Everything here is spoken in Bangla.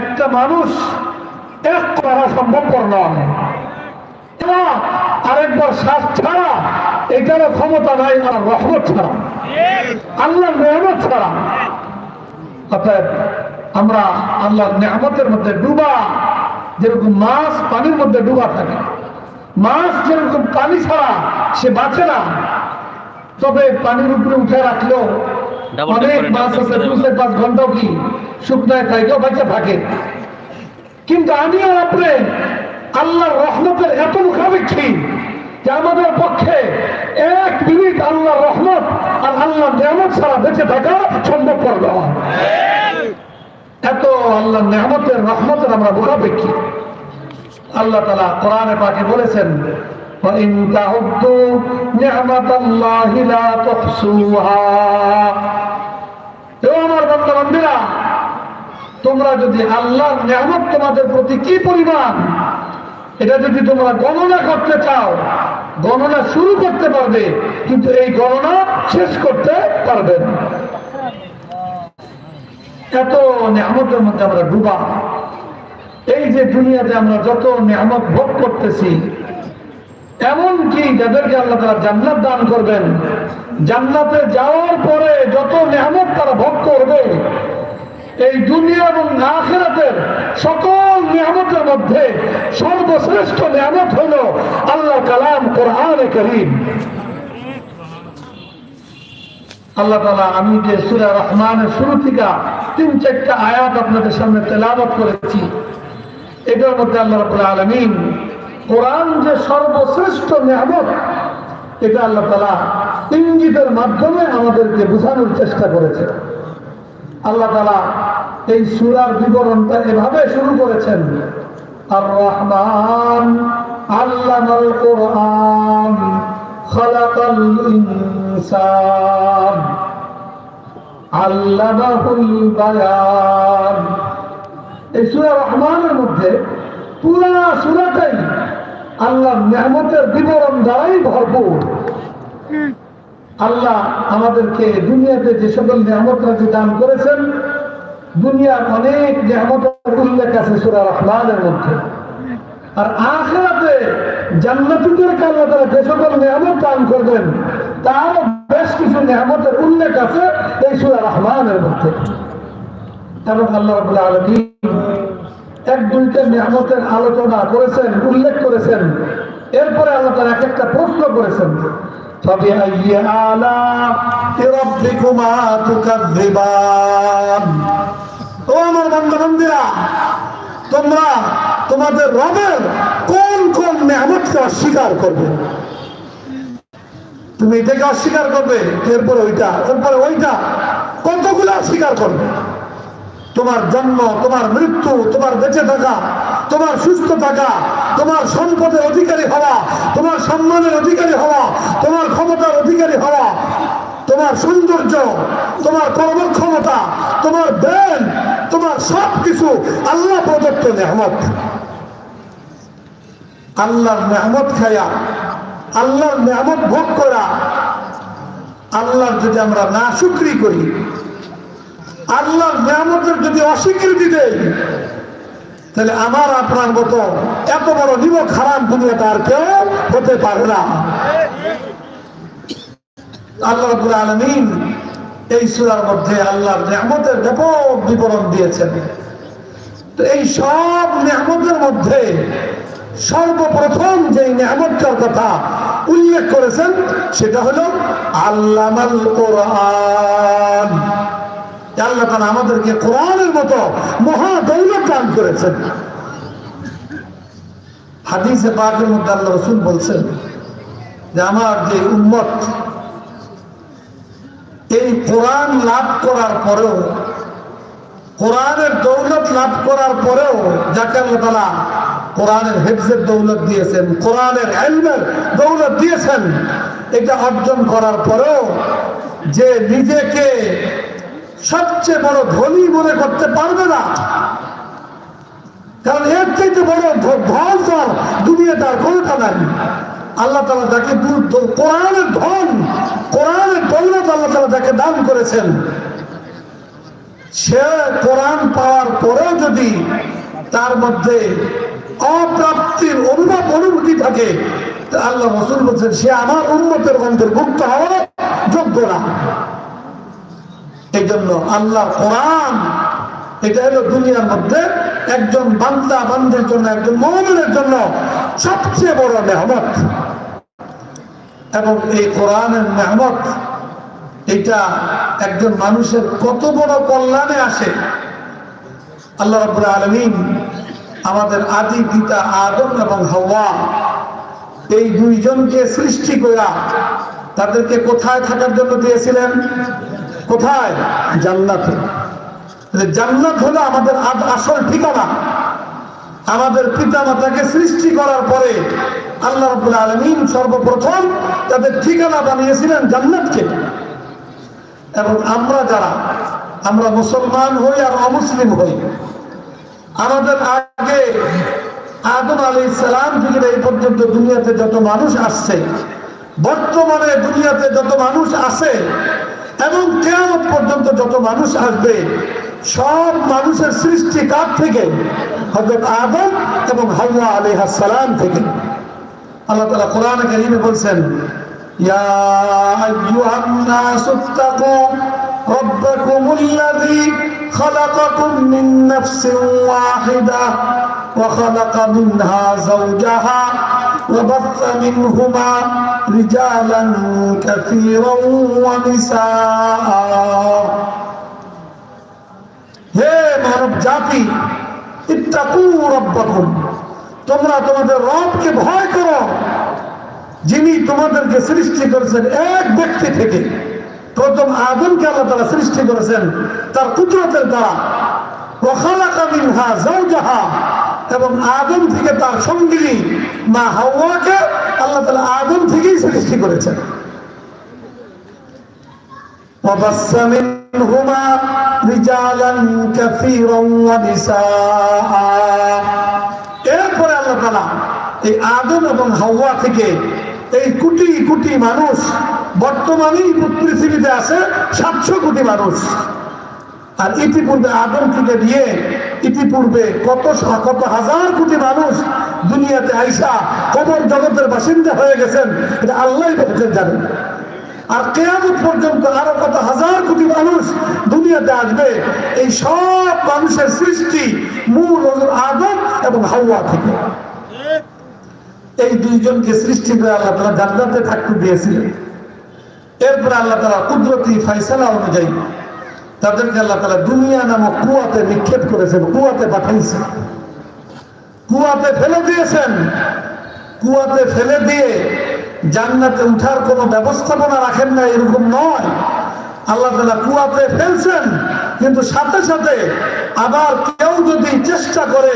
একটা মানুষ এক করা সম্ভবপর নয়। আরেকবার শ্বাস ছাড়া, এটারও ক্ষমতা নাই, আর রহমত ছাড়া। আল্লাহর মেহনত ছাড়া। অর্থাৎ আমরা আল্লাহর নেহমতের মধ্যে ডুবা, যেরকম মাছ পানির মধ্যে ডুবা থাকে, মাছ যেরকম পানি ছাড়া সে বাঁচে না, তবে পানির উপরে উঠে রাখলেও অনেক মাছ আছে দু চার পাঁচ ঘন্টাও কি শুকনায় থাকেও বাচ্চা থাকে। কিন্তু আমি আর আপনি আল্লাহর রহমতের এত মুখাপেক্ষী যে আমাদের পক্ষে এক মিনিট আল্লাহর রহমত আর নিয়ামত ছাড়া বেঁচে থাকা সম্ভবপর নয় এত আল্লাহর নিয়ামতের রহমতের আমরা মুখাপেক্ষী। আল্লাহ তালা কোরআনে পাকে বলেছেন وَإِن تَعُدُّوا نِعْمَةَ اللَّهِ لَا تُحْصُوهَا এও আমার বন্ধু বান্ধবীরা তোমরা যদি আল্লাহর নিয়ামত তোমাদের প্রতি কি পরিমাণ এটা যদি তোমরা গণনা করতে চাও গণনা শুরু করতে পারবে কিন্তু এই গণনা শেষ করতে পারবে না এত নিয়ামতের মধ্যে আমরা ডুবা এই যে দুনিয়াতে আমরা যত নিয়ামত ভোগ করতেছি এমন কি যাদেরকে আল্লাহ তারা জান্নাত দান করবেন? জান্নাতে যাওয়ার পরে যত নিয়ামত তারা ভোগ করবে, এই দুনিয়া এবং আখেরাতের সকল নিয়ামতের মধ্যে সর্বশ্রেষ্ঠ নিয়ামত হল আল্লাহ কালাম কোরআন করিম। আল্লাহ তালা আমি যে সুরা রহমানের শুরু থেকে তিন চারটা আয়াত আপনাদের সামনে তেলাবত করেছি, এটার মধ্যে আল্লাহ রাবুল আলমিন কোরআন যে সর্বশ্রেষ্ঠ নিয়ামত, এটা আল্লাহ তালা ইঙ্গিতের মাধ্যমে আমাদেরকে বোঝানোর চেষ্টা করেছে আল্লাহ তালা এই সুরার বিবরণটা এভাবে শুরু করেছেন আর রহমান আল্লামাল কোরআন বায়ান। এই সূরা রহমানের মধ্যে পুরা সূরাটাই আল্লাহর নিয়ামতের বিবরণ দ্বারাই ভরপুর। আল্লাহ আমাদেরকে দুনিয়াতে যে সকল নিয়ামত রাজি দান করেছেন দুনিয়ার অনেক নিয়ামতের উল্লেখ আছে সুরা রহমানের মধ্যে। আর আখেরাতে জান্নাতীদেরকে কারণে তারা যে সকল নিয়ামত দান করবেন তার বেশ কিছু নিয়ামতের উল্লেখ আছে এই সুরা রহমানের মধ্যে। এবং আল্লাহ আলমী এক দুইটা মেহনতের আলোচনা করেছেন, উল্লেখ করেছেন। এরপরে আলোচনা এক একটা প্রশ্ন করেছেন। তোমরা তোমাদের রবের কোন কোন অস্বীকার করবে? তুমি এটাকে অস্বীকার করবে, এরপরে ওইটা এরপরে ওইটা, কতগুলো অস্বীকার করবে? তোমার জন্ম, তোমার মৃত্যু, তোমার বেঁচে থাকা, তোমার সুস্থ থাকা, তোমার সম্পদের অধিকারী হওয়া, তোমার সম্মানের অধিকারী হওয়া, তোমার ক্ষমতার অধিকারী হওয়া, তোমার সৌন্দর্য, তোমার কর্মক্ষমতা, তোমার ব্রেন তোমার সব কিছু আল্লাহ প্রদত্ত নেহমত। আল্লাহর নেহমত খায়া, আল্লাহর নেহমত ভোগ করা, আল্লাহর যদি আমরা না শুক্রি করি আল্লাহর নিয়ামতের যদি অস্বীকৃতি দেয়, তাহলে আমার আপনার মতো এত বড় নিমক হারাম দুনিয়াটা আর কেউ হতে পারে না। আল্লাহ আলামিন এই সূরার মধ্যে আল্লাহর নিয়ামতের ব্যাপক বিবরণ দিয়েছেন। তো এই সব নিয়ামতের মধ্যে সর্বপ্রথম যে নিয়ামতটার কথা উল্লেখ করেছেন, সেটা হলো আল্লামাল কোরআন। আল্লাহ তালা আমাদেরকে কোরআনের মতো মহা দৌলত দান করেছেন। হাদিসে পাকের মধ্যে আল্লাহ রসুল বলছেন যে আমার যে উন্মত এই কোরআন লাভ করার পরেও, কোরআনের দৌলত লাভ করার পরেও যাকে আল্লাহ তালা কোরআনের হেফজের দৌলত দিয়েছেন, কোরআনের এলমের দৌলত দিয়েছেন, এটা অর্জন করার পরেও যে নিজেকে সবচেয়ে বড় ধনী মনে করতে পারবে না। কারণ এর চাইতে বড় ধন তার দুনিয়াটার কোনটা নাই। আল্লাহ তালা তাকে কোরআনের ধন, কোরআনের দৌলত আল্লাহ তালা তাকে দান করেছেন। সে কোরআন পাওয়ার পরেও যদি তার মধ্যে অপ্রাপ্তির অনুভব, অনুভূতি থাকে আল্লাহ রসুল বলছেন, সে আমার উন্মতের অন্তর্ভুক্ত হওয়ার যোগ্য না। এই জন্য আল্লাহ কোরআন, এটা হলো দুনিয়ার মধ্যে একজন বান্দা বান্দের জন্য, একজন মৌমিনের জন্য সবচেয়ে বড় মেহনত। এবং এই কোরআনের মেহনত, এটা একজন মানুষের কত বড় কল্যাণে আসে। আল্লাহ রাব্বুল আলামিন আমাদের আদি পিতা আদম এবং হাওয়া এই দুইজনকে সৃষ্টি করা তাদেরকে কোথায় থাকার জন্য দিয়েছিলেন? কোথায়? জান্নাতে। জান্নাত হলো আমাদের আসল ঠিকানা। আমাদের পিতা মাতাকে সৃষ্টি করার পরে আল্লাহ আলামিন সর্বপ্রথম তাদের ঠিকানা বানিয়েছিলেন জান্নাতকে। এবং আমরা যারা, আমরা মুসলমান হই আর অমুসলিম হই, আমাদের আগে আদম আলী ইসলাম থেকে এই পর্যন্ত দুনিয়াতে যত মানুষ আসছে, বর্তমানে দুনিয়াতে যত মানুষ আছে এবং কেয়ামত পর্যন্ত যত মানুষ আসবে সব মানুষের সৃষ্টি কার থেকে হজরত আদম এবং হাওয়া আলী সালাম থেকে আল্লাহ তালা কোরআন কারিমে বলছেন يا أيها الناس اتقوا ربكم الذي خلقكم من نفس واحدة وخلق منها زوجها وبث منهما رجالا كثيرا ونساء হে মানব জাতি ইত্তাকু রব্বাকুম তোমরা তোমাদের রবকে ভয় করো যিনি তোমাদেরকে সৃষ্টি করেছেন এক ব্যক্তি থেকে প্রথম আদমকে আল্লাহ তারা সৃষ্টি করেছেন তার কুদরতের দ্বারা ওখালাকা মিনহা জাওজাহা এবং আদম থেকে তার সঙ্গিনী মা হাওয়াকে আল্লাহ তাআলা আদম থেকেই সৃষ্টি করেছেন وبث منهما رجالا كثيرا ونساء এরপরে আল্লাহ তালা এই আদম এবং হাওয়া থেকে এই কোটি কোটি মানুষ বর্তমানেই পৃথিবীতে আছে সাতশো কোটি মানুষ। আর ইতিপূর্বে আদম থেকে নিয়ে ইতিপূর্বে কত কত হাজার কোটি মানুষ দুনিয়াতে আইসা কবর জগতের বাসিন্দা হয়ে গেছেন, এটা আল্লাহ বেহতের জানেন। আর কেয়ামত পর্যন্ত আরও কত হাজার কোটি মানুষ দুনিয়াতে আসবে, এই সব মানুষের সৃষ্টি মূল আদম এবং হাওয়া থেকে। এই দুইজনকে সৃষ্টি করে আল্লাহ তালা জান্নাতে থাকতে দিয়েছিলেন। এরপরে আল্লাহ তালা কুদরতি ফাইসালা অনুযায়ী তাদেরকে আল্লাহ তালা দুনিয়া নামক কুয়াতে নিক্ষেপ করেছেন, কুয়াতে পাঠাইছেন। কুয়াতে ফেলে দিয়েছেন। কুয়াতে ফেলে দিয়ে জান্নাতে উঠার কোনো ব্যবস্থাপনা রাখেন না, এরকম নয়। আল্লাহ তালা কুয়াতে ফেলছেন, কিন্তু সাথে সাথে আবার কেউ যদি চেষ্টা করে